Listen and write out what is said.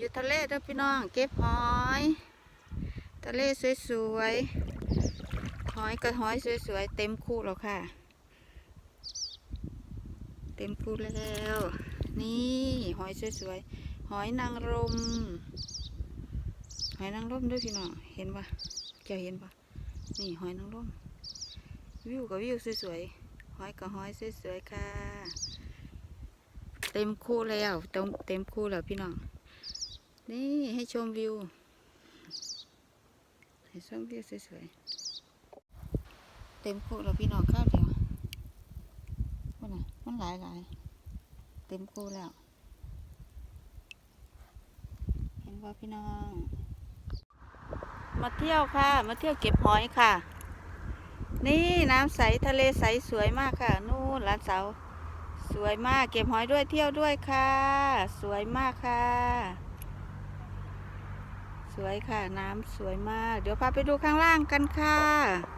อยู่ทะเลเด้อพี่น้อง เก็บหอย ทะเลสวยๆ หอยกับหอยสวยๆ เต็มคู่แล้วค่ะ เต็มคู่แล้ว นี่หอยสวยๆ หอยนางรม หอยนางรมด้วยพี่น้อง เห็นปะเจ้าเห็นปะนี่หอยนางรม วิวกับวิวสวยๆ หอยกับหอยสวยๆ ค่ะ เต็มคู่แล้ว เต็มเต็มคู่แล้วพี่น้อง นี่ให้ชมวิว ให้ชมวิวสวยๆ เต็มคู่แล้วพี่น้องข้าวเดียวมันน่ะมันหลายหลายเต็มคู่แล้ว เห็นว่าพี่น้อง มาเที่ยวค่ะ มาเที่ยวเก็บหอยค่ะ นี่น้ำใสทะเลใสสวยมากค่ะ นู่นร้านเสาสวยมากเก็บหอยด้วยเที่ยวด้วยค่ะ สวยมากค่ะ วยค่ะ น้ำสวยมาก เดี๋ยวพาไปดูข้างล่างกันค่ะ